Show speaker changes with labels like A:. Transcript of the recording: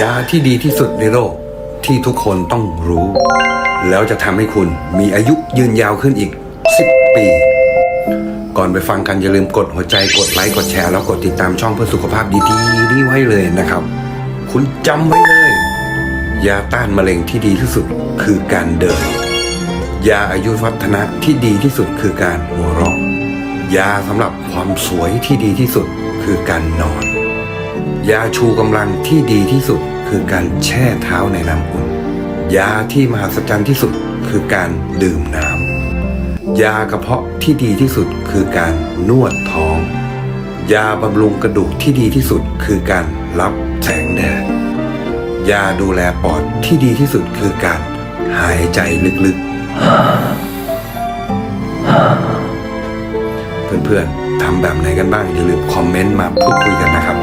A: ยาที่ดีที่สุดในโลกที่ทุกคนต้องรู้ แล้วจะทำให้คุณมีอายุยืนยาวขึ้นอีก 10 ปี ก่อนไปฟังกันอย่าลืมกดหัวใจกดไลค์กดแชร์แล้วกดติดตามช่องเพื่อสุขภาพดีๆนี่ไว้เลยนะครับ คุณจำไว้เลย ยาต้านมะเร็งที่ดีที่สุดคือการเดิน ยาอายุวัฒนะที่ดีที่สุดคือการหัวเราะยาสำหรับความสวยที่ดีที่สุดคือการนอน ยาชูกำลังที่ดีที่สุดคือการแช่เท้าในน้ำอุ่น ยาที่มหัศจรรย์ที่สุดคือการดื่มน้ำ ยากระเพาะที่ดีที่สุดคือการนวดท้อง ยาบำรุงกระดูกที่ดีที่สุดคือการรับแสงแดด ยาดูแลปอดที่ดีที่สุดคือการหายใจลึกๆ เพื่อนๆทำแบบไหนกันบ้างอย่าลืมคอมเมนต์มาพูดคุยกันนะครับ